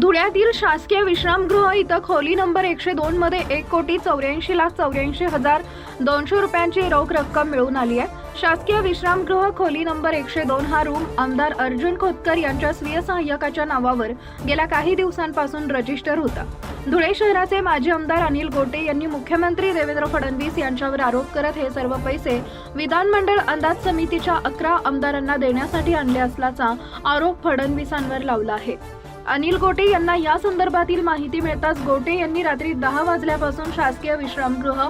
धुळ्यातील शासकीय विश्रामगृह इथं खोली नंबर एकशे दोन मध्ये एक कोटी चौऱ्याऐंशी लाख चौऱ्याऐंशी हजार दोनशे रुपयांची रोख रक्कम मिळून आली आहे. शासकीय विश्रामगृह खोली नंबर एकशे दोन हा रूम आमदार अर्जुन खोतकर यांच्या स्वीय सहाय्यकाच्या नावावर गेल्या काही दिवसांपासून रजिस्टर होता. धुळे शहराचे माजी आमदार अनिल गोटे यांनी मुख्यमंत्री देवेंद्र फडणवीस यांच्यावर आरोप करत हे सर्व पैसे विधानमंडळ अंदाज समितीच्या अकरा आमदारांना देण्यासाठी आणले असल्याचा आरोप फडणवीसांवर लावला आहे. अनिल गोटे यांना या संदर्भातील माहिती मिळताच गोटे यांनी रात्री दहा वाजल्यापासून शासकीय विश्रामगृह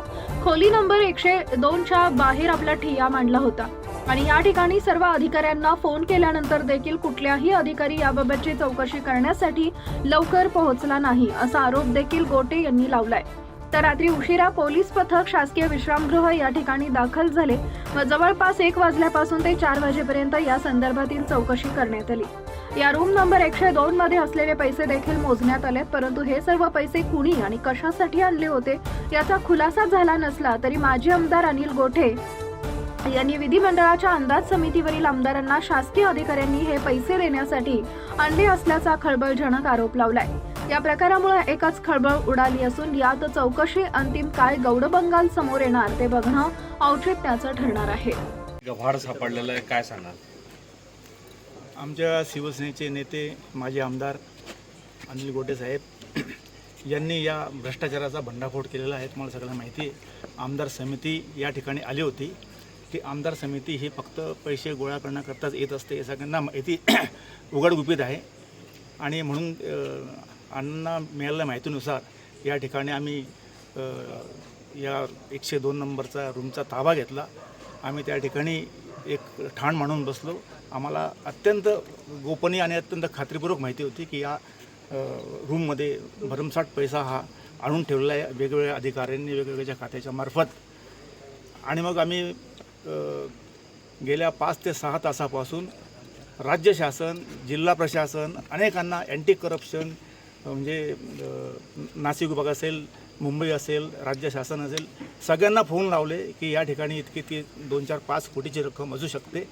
खोली नंबर एकशे दोनच्या बाहेर आपला ठिय्या मांडला होता. आणि या ठिकाणी सर्व अधिकाऱ्यांना फोन केल्यानंतर देखील कुठल्याही अधिकारी याबाबतची चौकशी करण्यासाठी लवकर पोहोचला नाही असा आरोप देखील गोटे यांनी लावलाय. तर रात्री उशिरा पोलीस पथक शासकीय विश्रामगृह या ठिकाणी दाखल झाले व जवळपास एक वाजल्यापासून ते चार वाजेपर्यंत या संदर्भातील चौकशी करण्यात आली. या रूम नंबर एकशे दोन मध्ये असलेले पैसे देखील मोजण्यात आले परंतु हे सर्व पैसे कुणी आणि कशासाठी आणले होते याचा खुलासा झाला नसला तरी माजी आमदार अनिल गोठे यांनी विधिमंडळाच्या अंदाज समितीवरील आमदारांना शासकीय अधिकाऱ्यांनी हे पैसे देण्यासाठी आणले असल्याचा खळबळजनक आरोप लावलाय. या प्रकारामुळे एकच खळबळ उडाली असून यात चौकशी अंतिम काय गौडबंगाल समोर येणार ते बघणं औचित्याचं ठरणार आहे. गव्हाड सापडलेलं आहे काय सांगाल? आमच्या शिवसेनेचे नेते माजी आमदार अनिल गोटे साहेब यांनी या भ्रष्टाचाराचा भंडाफोड केलेला आहे तुम्हाला सगळ्यांना माहिती आहे. आमदार समिती या ठिकाणी आली होती ती आमदार समिती ही फक्त पैसे गोळा करण्याकरताच येत असते हे सगळ्यांना माहिती उघडगुपित आहे. आणि म्हणून अ, अण्णा मिळालेल्या माहितीनुसार या ठिकाणी आम्ही या एकशे दोन नंबरचा रूमचा ताबा घेतला. आम्ही त्या ठिकाणी एक ठाण मांडून बसलो. आम्हाला अत्यंत गोपनीय आणि अत्यंत खात्रीपूर्वक माहिती होती की या रूममध्ये भरमसाठ पैसा हा आणून ठेवलेला आहे. वेगवेगळ्या अधिकाऱ्यांनी वेगवेगळ्या खात्याच्या मार्फत. आणि मग आम्ही गेल्या पाच ते सहा तासापासून राज्य शासन जिल्हा प्रशासन अनेकांना अँटी करप्शन म्हणजे नाशिक विभाग असेल मुंबई असेल राज्य शासन असेल सगळ्यांना फोन लावले की या ठिकाणी इतकी ती दोन चार पाच कोटीची रक्कम असू शकते.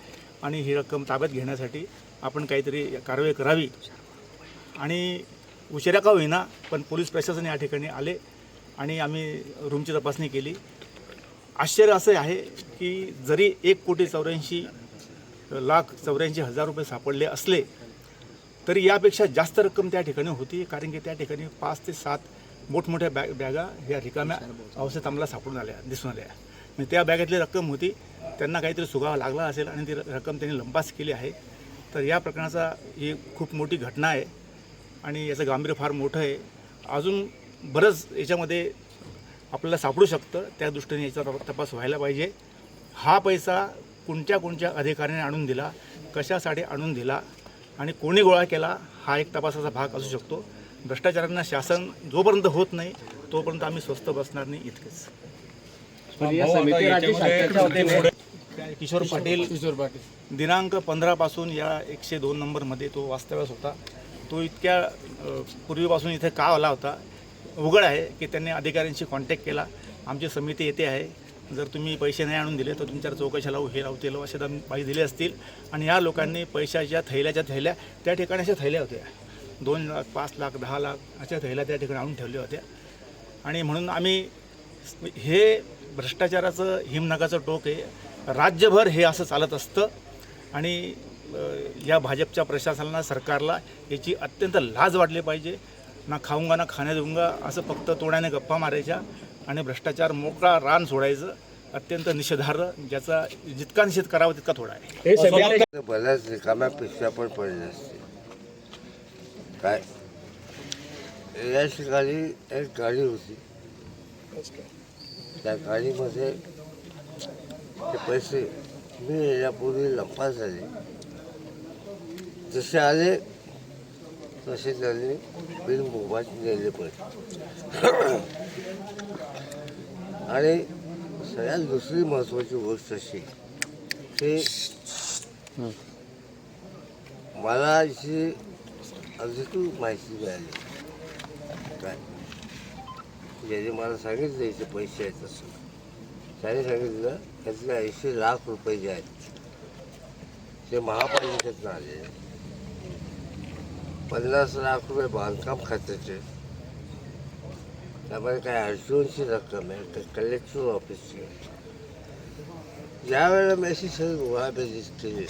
आणि ही रक्कम ताब्यात घेण्यासाठी आपण काहीतरी कारवाई करावी. आणि उशिरा का होईना पण पोलीस प्रशासन या ठिकाणी आले आणि आम्ही रूमची तपासणी केली. आश्चर्य असं आहे की जरी एक कोटी चौऱ्याऐंशी लाख चौऱ्याऐंशी हजार रुपये सापडले असले तरी यापेक्षा जास्त रक्कम त्या ठिकाणी होती कारण की त्या ठिकाणी पाच ते सात मोठमोठ्या बॅग बॅगा ह्या रिकाम्या अवस्थेत आम्हाला सापडून आल्या दिसून आल्या. म्हणजे त्या बॅगेतली रक्कम होती त्यांना काहीतरी सुगावा लागला असेल आणि ती रक्कम त्यांनी लंपास केली आहे तर या प्रकरणाचा ही खूप मोठी घटना आहे आणि याचं गांभीर्य फार मोठं आहे. अजून बरंच याच्यामध्ये आपल्याला सापडू शकतं त्या दृष्टीने याचा तपास व्हायला पाहिजे. हा पैसा कोणत्या कोणत्या अधिकाऱ्याने आणून दिला कशासाठी आणून दिला आणि कोणी गोळा केला हा एक तपासाचा भाग असू शकतो. भ्रष्टाचारांना शासन जोपर्यंत होत नाही तोपर्यंत आम्ही स्वस्त बसणार नाही इतकेच. किशोर पाटील. किशोर पाटील. दिनांक पंधरापासून या एकशे दोन नंबरमध्ये तो वास्तव्यास होता. तो इतक्या पूर्वीपासून इथे का आला होता? उघड आहे की त्यांनी अधिकाऱ्यांशी कॉन्टॅक्ट केला. आमची समिती येते आहे. जर तुम्ही पैसे नाही आणून दिले तर तुमच्यावर चौकशा लावू हे लावू ते लावू असे पैसे दिले असतील. आणि या लोकांनी पैशाच्या थैल्याच्या थैल्या त्या ठिकाणी अशा थैल्या होत्या. दोन लाख पाच लाख दहा लाख अशा थैल्या त्या ठिकाणी आणून ठेवल्या होत्या. आणि म्हणून आम्ही हे भ्रष्टाचाराचं हिमनगाचं टोक आहे. राज्यभर हे असं चालत असतं. आणि या भाजपच्या प्रशासनाला सरकारला याची अत्यंत लाज वाटली पाहिजे. ना खाऊंगा ना खाण्या देऊंगा असं फक्त तोड्याने गप्पा मारायच्या आणि भ्रष्टाचार मोकळा रान सोडायचं अत्यंत निषेधार्ह ज्याचा जितका निषेध करावा तितका थोडा आहे. बऱ्याच रिकाम्या पिशव्या पण पडल्या असतील. काय? या ठिकाणी एक गाडी होती. त्या गाडीमध्ये ते पैसे मी यापूर्वी लंपास झाले जसे आले तसे त्यांनी बिल मोबाईल नेले पाहिजे आणि सगळ्यात दुसरी महत्त्वाची गोष्ट अशी की मला अशी अधिकृत माहिती मिळाली काय ज्याने मला सांगितलं इथे पैसे आहेत असं त्याने सांगितलं त्यातले ऐंशी लाख रुपये जे आहेत ते महापालिकेतनं आले पन्नास लाख रुपये बांधकाम खात्याचे. त्यामध्ये काय अडचणची रक्कम आहे ते कलेक्टर ऑफिसची. ज्यावेळेला मी अशी सगळी गोळाबेजी केली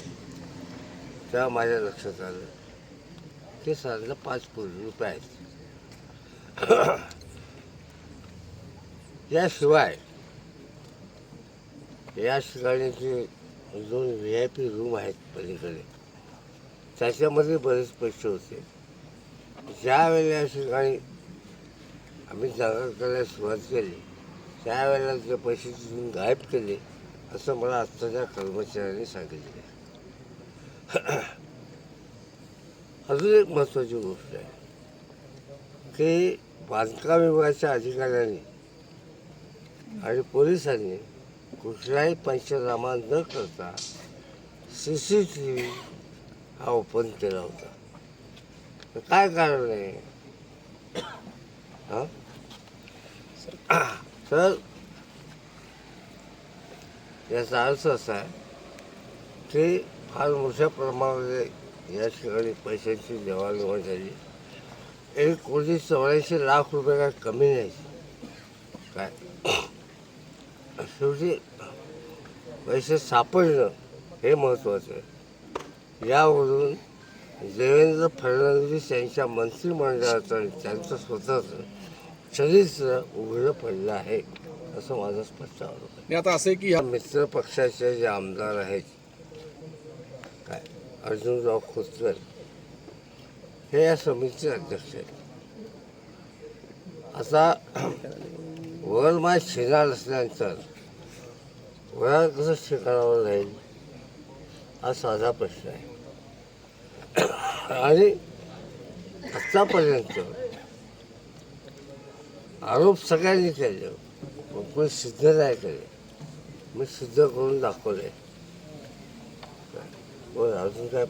तेव्हा माझ्या लक्षात आलं. ते साधारण पाच कोटी रुपये आहेत. याशिवाय या ठिकाणी जे दोन व्ही आय पी रूम आहेत पलीकडे. त्याच्यामध्ये बरेच पैसे होते. ज्यावेळेला या ठिकाणी आम्ही जागा करायला सुरुवात केली त्यावेळेला ते पैसे तिथून गायब केले असं मला आत्ताच्या कर्मचाऱ्यांनी सांगितले. अजून एक महत्त्वाची गोष्ट आहे की बांधकाम विभागाच्या अधिकाऱ्यांनी आणि पोलिसांनी कुठलाही पंचनामा न करता सी सी टी व्ही हा ओपन केला होता. तर काय कारण आहे? हां? तर याचा अर्थ असा आहे की फार मोठ्या प्रमाणामध्ये या ठिकाणी पैशांची देवाणघेवाण झाली. एक कोटी चौऱ्याऐंशी लाख रुपये काय कमी नाही. काय? शेवटी पैसे सापडणं हे महत्त्वाचं आहे. यावरून देवेंद्र फडणवीस यांच्या मंत्रिमंडळाचं आणि त्यांचं स्वतःचं चरित्र उघडं पडलं आहे असं माझं स्पष्ट आरोप आहे. आणि आता असं आहे की या मित्र पक्षाचे जे आमदार आहेत काय अर्जुनराव खोतकर हे या समितीचे अध्यक्ष आहेत. आता वर माय शेणार असल्यानंतर वयात कसं शिकारावं राहील हा साधा प्रश्न आहे. आणि आत्तापर्यंत आरोप सगळ्यांनी केले. पण कोणी सिद्ध नाही केले. मी सिद्ध करून दाखवले. अजून काय